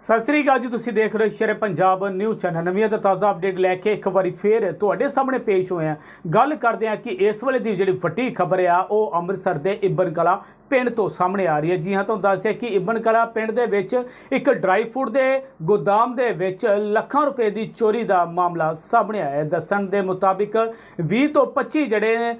ਸਤਿ ਸ੍ਰੀ ਅਕਾਲ ਜੀ, ਤੁਸੀਂ ਦੇਖ ਰਹੇ ਹੋ ਸ਼ੇਰੇ ਪੰਜਾਬ ਨਿਊਜ਼ ਚੈਨਲ। ਨਵੀਆਂ ਤੇ ਤਾਜ਼ਾ ਅਪਡੇਟ ਲੈ ਕੇ ਇੱਕ ਵਾਰੀ ਫੇਰ ਤੁਹਾਡੇ ਸਾਹਮਣੇ ਪੇਸ਼ ਹੋਏ ਆ ਗੱਲ ਕਰਦੇ ਆ ਕਿ ਇਸ ਵੇਲੇ ਦੀ ਜਿਹੜੀ ਵੱਡੀ ਖਬਰ ਆ, ਉਹ ਅੰਮ੍ਰਿਤਸਰ ਦੇ ਇਬਨ ਕਲਾ ਪਿੰਡ ਤੋਂ ਸਾਹਮਣੇ ਆ ਰਹੀ ਹੈ। ਜੀ ਹਾਂ, ਤੁਹਾਨੂੰ ਦੱਸਿਆ ਕਿ ਇਬਨ ਕਲਾ ਪਿੰਡ ਦੇ ਵਿੱਚ ਇੱਕ ਡਰਾਈ ਫੂਡ ਦੇ ਗੋਦਾਮ ਦੇ ਵਿੱਚ ਲੱਖਾਂ ਰੁਪਏ ਦੀ ਚੋਰੀ ਦਾ ਮਾਮਲਾ ਸਾਹਮਣੇ ਆਇਆ ਹੈ। ਦੱਸਣ ਦੇ ਮੁਤਾਬਿਕ 20 ਤੋਂ 25 ਜਿਹੜੇ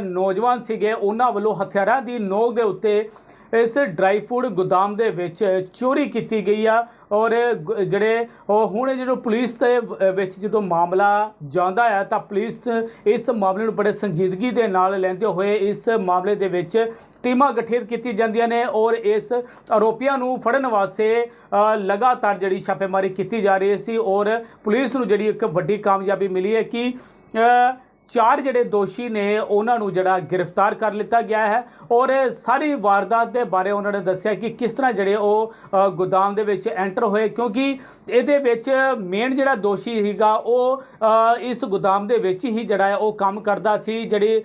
ਨੌਜਵਾਨ ਸੀਗੇ, ਉਹਨਾਂ ਵੱਲੋਂ ਹਥਿਆਰਾਂ ਦੀ ਨੋਕ ਦੇ ਉੱਤੇ ਇਸ ਡਰਾਈ ਫੂਡ ਗੋਦਾਮ ਦੇ ਵਿੱਚ ਚੋਰੀ ਕੀਤੀ ਗਈ ਆ ਔਰ ਗ- ਜਿਹੜੇ ਉਹ ਹੁਣ ਜਦੋਂ ਪੁਲਿਸ ਦੇ ਵਿੱਚ ਜਦੋਂ ਮਾਮਲਾ ਜਾਂਦਾ ਆ ਤਾਂ ਪੁਲਿਸ ਇਸ ਮਾਮਲੇ ਨੂੰ ਬੜੇ ਸੰਜੀਦਗੀ ਦੇ ਨਾਲ ਲੈਂਦੇ ਹੋਏ ਇਸ ਮਾਮਲੇ ਦੇ ਵਿੱਚ ਟੀਮਾਂ ਗਠਿਤ ਕੀਤੀ ਜਾਂਦੀਆਂ ਨੇ ਔਰ ਇਸ ਆਰੋਪੀਆਂ ਨੂੰ ਫੜਨ ਵਾਸਤੇ ਲਗਾਤਾਰ ਜਿਹੜੀ ਛਾਪੇਮਾਰੀ ਕੀਤੀ ਜਾ ਰਹੀ ਸੀ ਔਰ ਪੁਲਿਸ ਨੂੰ ਜਿਹੜੀ ਇੱਕ ਵੱਡੀ ਕਾਮਯਾਬੀ ਮਿਲੀ ਹੈ ਕਿ ਚਾਰ ਜਿਹੜੇ ਦੋਸ਼ੀ ਨੇ, ਉਹਨਾਂ ਨੂੰ ਜਿਹੜਾ ਗ੍ਰਿਫਤਾਰ ਕਰ ਲਿੱਤਾ ਗਿਆ ਹੈ ਔਰ ਸਾਰੀ ਵਾਰਦਾਤ ਦੇ ਬਾਰੇ ਉਹਨਾਂ ਨੇ ਦੱਸਿਆ ਕਿ ਕਿਸ ਤਰ੍ਹਾਂ ਜਿਹੜੇ ਉਹ ਗੋਦਾਮ ਦੇ ਵਿੱਚ ਐਂਟਰ ਹੋਏ ਕਿਉਂਕਿ ਇਹਦੇ ਵਿੱਚ ਮੇਨ ਜਿਹੜਾ ਦੋਸ਼ੀ ਸੀਗਾ ਉਹ ਇਸ ਗੋਦਾਮ ਦੇ ਵਿੱਚ ਹੀ ਜਿਹੜਾ ਹੈ ਉਹ ਕੰਮ ਕਰਦਾ ਸੀ, ਜਿਹੜੀ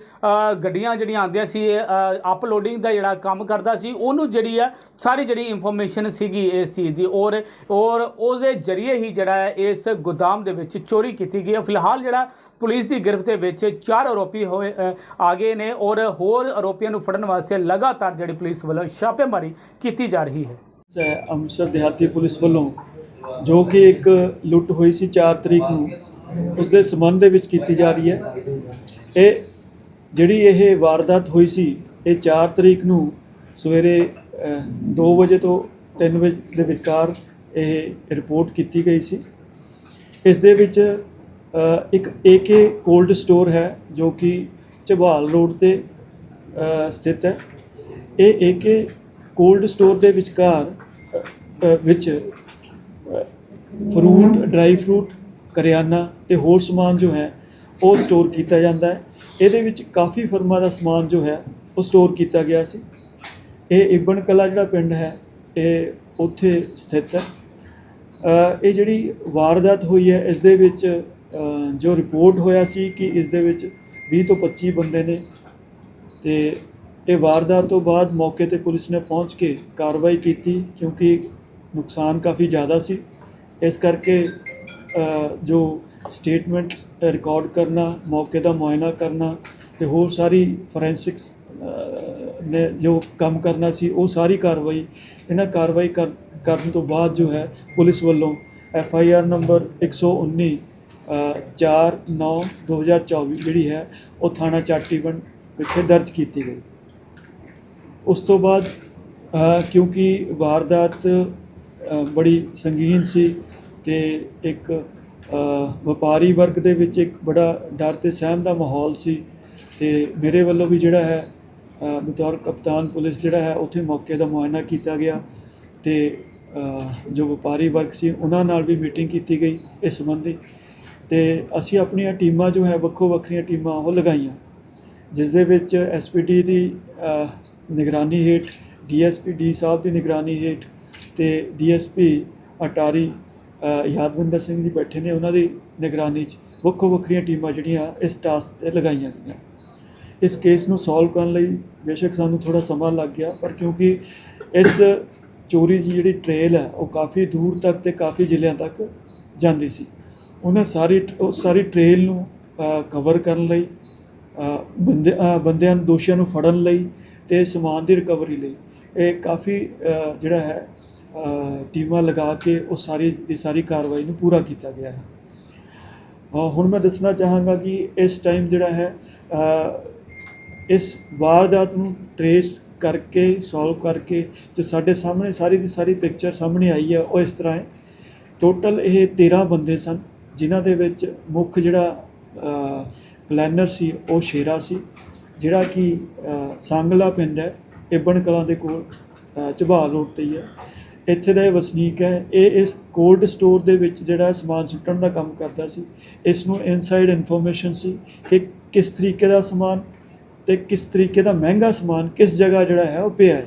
ਗੱਡੀਆਂ ਜਿਹੜੀਆਂ ਆਉਂਦੀਆਂ ਸੀ ਅਪਲੋਡਿੰਗ ਦਾ ਜਿਹੜਾ ਕੰਮ ਕਰਦਾ ਸੀ, ਉਹਨੂੰ ਜਿਹੜੀ ਹੈ ਸਾਰੀ ਜਿਹੜੀ ਇਨਫੋਰਮੇਸ਼ਨ ਸੀਗੀ ਇਸ ਚੀਜ਼ ਦੀ ਔਰ ਔਰ ਉਹਦੇ ਜ਼ਰੀਏ ਹੀ ਜਿਹੜਾ ਹੈ ਇਸ ਗੋਦਾਮ ਦੇ ਵਿੱਚ ਚੋਰੀ ਕੀਤੀ ਗਈ ਹੈ। ਫਿਲਹਾਲ ਜਿਹੜਾ ਪੁਲਿਸ ਦੀ ਗ੍ਰਿਫਤ ਦੇ ਵਿੱਚ ਚਾਰ ਆਰੋਪੀ ਹੋਏ ਆ ਗਏ ਨੇ ਔਰ ਹੋਰ ਆਰੋਪੀਆਂ ਨੂੰ ਫੜਨ ਵਾਸਤੇ ਲਗਾਤਾਰ ਜਿਹੜੀ ਪੁਲਿਸ ਵੱਲੋਂ ਛਾਪੇਮਾਰੀ ਕੀਤੀ ਜਾ ਰਹੀ ਹੈ। ਅੰਮ੍ਰਿਤਸਰ ਦਿਹਾਤੀ ਪੁਲਿਸ ਵੱਲੋਂ ਜੋ ਕਿ ਇੱਕ ਲੁੱਟ ਹੋਈ ਸੀ 4 ਤਰੀਕ ਨੂੰ ਉਸ ਦੇ ਸੰਬੰਧ ਦੇ ਵਿੱਚ ਕੀਤੀ ਜਾ ਰਹੀ ਹੈ। ਇਹ ਜਿਹੜੀ ਇਹ ਵਾਰਦਾਤ ਹੋਈ ਸੀ, ਇਹ 4 ਤਰੀਕ ਨੂੰ ਸਵੇਰੇ 2 ਵਜੇ ਤੋਂ 3 ਵਜੇ ਦੇ ਵਿਚਕਾਰ ਇਹ ਰਿਪੋਰਟ ਕੀਤੀ ਗਈ ਸੀ। ਇਸ ਦੇ ਵਿੱਚ ਇੱਕ ਏਕੇ ਕੋਲਡ ਸਟੋਰ ਹੈ, ਜੋ ਕਿ ਝਬਾਲ ਰੋਡ ਤੇ ਸਥਿਤ ਹੈ। ਇਹ ਏਕੇ ਕੋਲਡ ਸਟੋਰ ਦੇ ਵਿਚਕਾਰ ਵਿੱਚ ਫਰੂਟ ਡਰਾਈ ਫਰੂਟ ਕਰਿਆਨਾ ਤੇ ਹੋਰ ਸਮਾਨ ਜੋ ਹੈ, ਉਹ ਸਟੋਰ ਕੀਤਾ ਜਾਂਦਾ ਹੈ। ਇਹਦੇ ਵਿੱਚ ਕਾਫੀ ਫਰਮਾਂ ਦਾ ਸਮਾਨ ਜੋ ਹੈ, ਉਹ ਸਟੋਰ ਕੀਤਾ ਗਿਆ ਸੀ। ਇਹ ਇਬਨ ਕਲਾ ਜਿਹੜਾ ਪਿੰਡ ਹੈ, ਇਹ ਉੱਥੇ ਸਥਿਤ ਹੈ। ਇਹ ਜਿਹੜੀ ਵਾਰਦਾਤ ਹੋਈ ਹੈ, ਇਸ ਦੇ ਵਿੱਚ ਜੋ ਰਿਪੋਰਟ ਹੋਇਆ ਸੀ ਕਿ ਇਸ ਦੇ ਵਿੱਚ 20 ਤੋਂ 25 ਬੰਦੇ ਨੇ ਤੇ ਇਹ ਵਾਰਦਾਤ ਤੋਂ ਬਾਅਦ ਮੌਕੇ ਤੇ ਪੁਲਿਸ ਨੇ ਪਹੁੰਚ ਕੇ ਕਾਰਵਾਈ ਕੀਤੀ ਕਿਉਂਕਿ ਨੁਕਸਾਨ ਕਾਫੀ ਜ਼ਿਆਦਾ ਸੀ। ਇਸ ਕਰਕੇ ਜੋ ਸਟੇਟਮੈਂਟ ਰਿਕਾਰਡ ਕਰਨਾ, ਮੌਕੇ ਦਾ ਮੁਆਇਨਾ ਕਰਨਾ ਤੇ ਹੋਰ ਸਾਰੀ ਫੋਰੈਂਸਿਕਸ ਨੇ ਜੋ ਕੰਮ ਕਰਨਾ ਸੀ, ਉਹ ਸਾਰੀ ਕਾਰਵਾਈ, ਇਹਨਾਂ ਕਾਰਵਾਈ ਕਰ- ਕਰਨ ਤੋਂ ਬਾਅਦ ਜੋ ਹੈ, ਪੁਲਿਸ ਵੱਲੋਂ ਐਫ ਆਈ ਆਰ ਨੰਬਰ 119 ਅ, 4 9 2024 ਜਿਹੜੀ ਹੈ ਉਹ ਥਾਣਾ ਚਾਟੀਵੰਡ ਵਿਖੇ ਦਰਜ ਕੀਤੀ ਗਈ। ਉਸ ਤੋਂ ਬਾਅਦ ਕਿਉਂਕਿ ਵਾਰਦਾਤ ਬੜੀ ਸੰਗੀਨ ਸੀ ਤੇ ਇੱਕ ਵਪਾਰੀ ਵਰਗ ਦੇ ਵਿੱਚ ਇੱਕ ਬੜਾ ਡਰ ਤੇ ਸਹਿਮ ਦਾ ਮਾਹੌਲ ਸੀ ਤੇ ਮੇਰੇ ਵੱਲੋਂ ਵੀ ਜਿਹੜਾ ਹੈ ਬਤੌਰ ਕਪਤਾਨ ਪੁਲਿਸ ਜਿਹੜਾ ਹੈ ਉੱਥੇ ਮੌਕੇ ਦਾ ਮੁਆਇਨਾ ਕੀਤਾ ਗਿਆ ਤੇ ਜੋ ਵਪਾਰੀ ਵਰਗ ਸੀ ਉਹਨਾਂ ਨਾਲ ਵੀ ਮੀਟਿੰਗ ਕੀਤੀ ਗਈ ਇਸ ਸੰਬੰਧੀ। ਤੇ ਅਸੀਂ ਆਪਣੀਆਂ ਟੀਮਾਂ ਜੋ ਹੈ, ਵੱਖੋ ਵੱਖਰੀਆਂ ਟੀਮਾਂ ਉਹ ਲਗਾਈਆਂ, ਜਿਸ ਦੇ ਵਿੱਚ ਐਸਪੀਡੀ ਦੀ ਨਿਗਰਾਨੀ ਹੇਠ ਡੀਐਸਪੀ ਡੀ ਸਾਹਿਬ ਦੀ ਨਿਗਰਾਨੀ ਹੇਠ ਤੇ ਡੀਐਸਪੀ ਅਟਾਰੀ ਯਾਦਵਿੰਦਰ ਸਿੰਘ ਜੀ ਬੈਠੇ ਨੇ ਉਹਨਾਂ ਦੀ ਨਿਗਰਾਨੀ 'ਚ ਵੱਖੋ ਵੱਖਰੀਆਂ ਟੀਮਾਂ ਜਿਹੜੀਆਂ ਇਸ ਟਾਸਕ ਤੇ ਲਗਾਈਆਂ ਗਈਆਂ। ਇਸ ਕੇਸ ਨੂੰ ਸੋਲਵ ਕਰਨ ਲਈ ਬੇਸ਼ੱਕ ਸਾਨੂੰ ਥੋੜਾ ਸਮਾਂ ਲੱਗ ਗਿਆ, ਪਰ ਕਿਉਂਕਿ ਇਸ ਚੋਰੀ ਦੀ ਜਿਹੜੀ ਟ੍ਰੇਲ ਹੈ, ਉਹ ਕਾਫੀ ਦੂਰ ਤੱਕ ਤੇ ਕਾਫੀ ਜ਼ਿਲ੍ਹਿਆਂ ਤੱਕ ਜਾਂਦੀ ਸੀ। ਉਹਨਾਂ ਸਾਰੀ ਉਹ ਸਾਰੀ ਟ੍ਰੇਲ ਨੂੰ ਕਵਰ ਕਰਨ ਲਈ ਅ, ਬੰਦੇ ਬੰਦਿਆਂ ਨੂੰ ਦੋਸ਼ੀਆਂ ਨੂੰ ਫੜਨ ਲਈ ਤੇ ਸਮਾਨ ਦੀ ਰਿਕਵਰੀ ਲਈ। ਇਹ ਕਾਫੀ ਜਿਹੜਾ ਹੈ ਟੀਮਾਂ ਲਗਾ ਕੇ ਉਹ ਸਾਰੀ ਇਹ ਸਾਰੀ ਕਾਰਵਾਈ ਨੂੰ ਪੂਰਾ ਕੀਤਾ ਗਿਆ ਹੈ। ਹੁਣ ਮੈਂ ਦੱਸਣਾ ਚਾਹਾਂਗਾ ਕਿ ਇਸ ਟਾਈਮ ਜਿਹੜਾ ਹੈ ਇਸ ਵਾਰਦਾਤ ਨੂੰ ਟਰੇਸ ਕਰਕੇ ਸੋਲਵ ਕਰਕੇ ਜੋ ਸਾਡੇ ਸਾਹਮਣੇ ਸਾਰੀ ਦੀ ਸਾਰੀ ਪਿਕਚਰ ਸਾਹਮਣੇ ਆਈ ਹੈ ਉਹ ਇਸ ਤਰ੍ਹਾਂ ਹੈ। ਟੋਟਲ ਇਹ 13 ਬੰਦੇ ਸਨ। ਜਿਨ੍ਹਾਂ ਦੇ ਵਿੱਚ ਮੁੱਖ ਜਿਹੜਾ ਪਲੈਨਰ ਸੀ ਉਹ ਸ਼ੇਰਾ ਸੀ ਜਿਹੜਾ ਕਿ ਅ, ਸੰਗਲਾ ਪਿੰਡ ਹੈ ਇਬਨ ਕਲਾਂ ਦੇ ਕੋਲ ਝਬਾਲ ਰੋਡ ਤੇ ਹੀ ਹੈ। ਇੱਥੇ ਦਾ ਇਹ ਵਸਨੀਕ ਹੈ। ਇਹ ਇਸ ਕੋਲਡ ਸਟੋਰ ਦੇ ਵਿੱਚ ਜਿਹੜਾ ਸਮਾਨ ਸੁੱਟਣ ਦਾ ਕੰਮ ਕਰਦਾ ਸੀ ਇਸ ਨੂੰ ਇਨਸਾਈਡ ਇਨਫੋਰਮੇਸ਼ਨ ਸੀ ਕਿ ਕਿਸ ਤਰੀਕੇ ਦਾ ਸਮਾਨ ਤੇ ਕਿਸ ਤਰੀਕੇ ਦਾ ਮਹਿੰਗਾ ਸਮਾਨ ਕਿਸ ਜਗ੍ਹਾ ਜਿਹੜਾ ਹੈ ਉਹ ਪਿਆ ਹੈ।